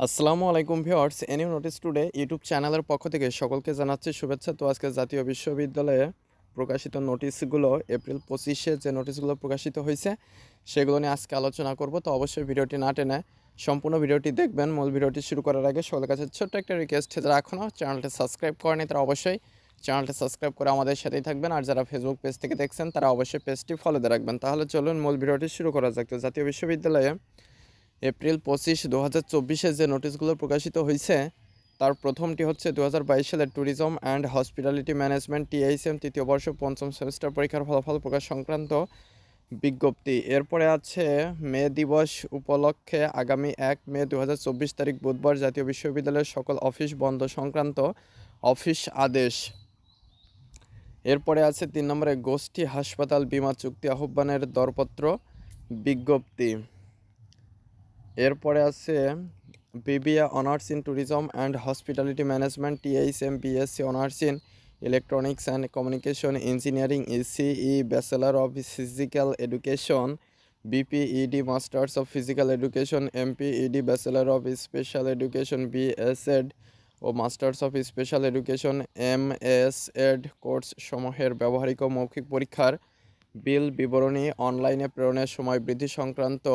আসসালামু আলাইকুম viewers, anew notice today YouTube চ্যানেলের পক্ষ থেকে সকলকে জানাচ্ছি শুভেচ্ছা। তো আজকে জাতীয় বিশ্ববিদ্যালয়ে প্রকাশিত নোটিশগুলো এপ্রিল পঁচিশে যে নোটিশগুলো প্রকাশিত হয়েছে, সেগুলো নিয়ে আজকে আলোচনা করব। তো অবশ্যই ভিডিওটি না টেনে সম্পূর্ণ ভিডিওটি দেখবেন। মূল ভিডিওটি শুরু করার আগে সকলের কাছে ছোট্ট একটা রিকোয়েস্ট যারা এখনও চ্যানেলটি সাবস্ক্রাইব করেনি, তারা অবশ্যই চ্যানেলটি সাবস্ক্রাইব করে আমাদের সাথেই থাকবেন। আর যারা ফেসবুক পেজ থেকে দেখছেন, তারা অবশ্যই পেজটি ফলো দিয়ে রাখবেন। তাহলে চলুন মূল ভিডিওটি শুরু করা যাক। তো জাতীয় বিশ্ববিদ্যালয়ে এপ্রিল পঁচিশ দু হাজার চব্বিশে যে নোটিশগুলো প্রকাশিত হয়েছে, তার প্রথমটি হচ্ছে দু হাজার বাইশ সালের tourism and hospitality management TICM তৃতীয় বর্ষ, পঞ্চম সেমিস্টার পরীক্ষার ফলাফল প্রকাশ সংক্রান্ত বিজ্ঞপ্তি। এরপরে আছে মে দিবস উপলক্ষে আগামী এক মে দু হাজার চব্বিশ তারিখ বুধবার জাতীয় বিশ্ববিদ্যালয়ের সকল অফিস বন্ধ সংক্রান্ত অফিস আদেশ। এরপরে আছে তিন নম্বরে গোষ্ঠী হাসপাতাল বিমা চুক্তি আহ্বানের দরপত্র বিজ্ঞপ্তি। এরপরে আছে BBA honours in tourism and hospitality management THM BSc honours in electronics and communication engineering, ECE, bachelor of physical education, BPED, masters of physical education, MPED, bachelor of special education, BSEd O masters of special education M S Ed course সমূহের ব্যবহারিক ও মৌখিক পরীক্ষার বিল বিবরণী অনলাইনে প্রেরণের সময় বৃদ্ধি সংক্রান্ত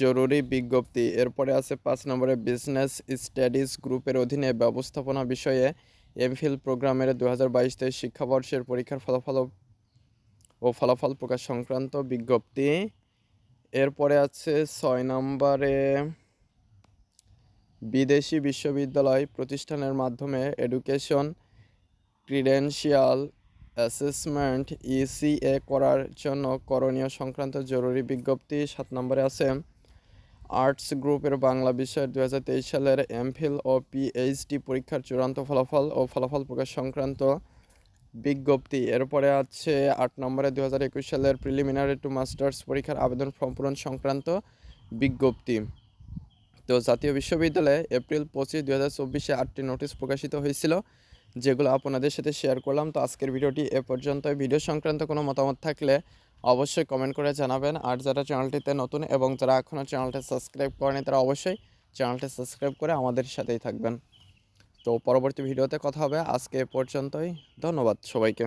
জরুরি বিজ্ঞপ্তি। এরপরে আছে পাঁচ নম্বরে বিজনেস স্টাডিজ গ্রুপের অধীনে ব্যবস্থাপনা বিষয়ে এমফিল প্রোগ্রামের দু হাজার বাইশ তেইশ শিক্ষাবর্ষের পরীক্ষার ফলাফল ও ফলাফল প্রকাশ সংক্রান্ত বিজ্ঞপ্তি। এরপরে আছে ছয় নম্বরে বিদেশি বিশ্ববিদ্যালয় প্রতিষ্ঠানের মাধ্যমে এডুকেশন ক্রিডেন্সিয়াল অ্যাসেসমেন্ট ইসিএ করার জন্য করণীয় সংক্রান্ত জরুরি বিজ্ঞপ্তি। সাত নম্বরে আছে আর্টস গ্রুপের বাংলা বিষয়ের দু সালের এমফিল ও পিএইচডি পরীক্ষার চূড়ান্ত ফলাফল ও ফলাফল প্রকাশ সংক্রান্ত বিজ্ঞপ্তি। এরপরে আছে আট নম্বরে দু হাজার একুশ সালের প্রিলিমিনারি টু মাস্টার্স পরীক্ষার আবেদন ফর্ম পূরণ সংক্রান্ত বিজ্ঞপ্তি। তো জাতীয় বিশ্ববিদ্যালয়ে এপ্রিল পঁচিশ দু হাজার চব্বিশে আটটি নোটিশ প্রকাশিত হয়েছিল, যেগুলো আপনাদের সাথে শেয়ার করলাম। তো আজকের ভিডিওটি এ পর্যন্ত ভিডিও সংক্রান্ত কোনো মতামত থাকলে অবশ্যই কমেন্ট করে জানাবেন। আর যারা চ্যানেলটিতে নতুন এবং যারা এখনও চ্যানেলটি সাবস্ক্রাইব করেনি, তারা অবশ্যই চ্যানেলটি সাবস্ক্রাইব করে আমাদের সাথেই থাকবেন। তো পরবর্তী ভিডিওতে কথা হবে। আজকে পর্যন্তই। ধন্যবাদ সবাইকে।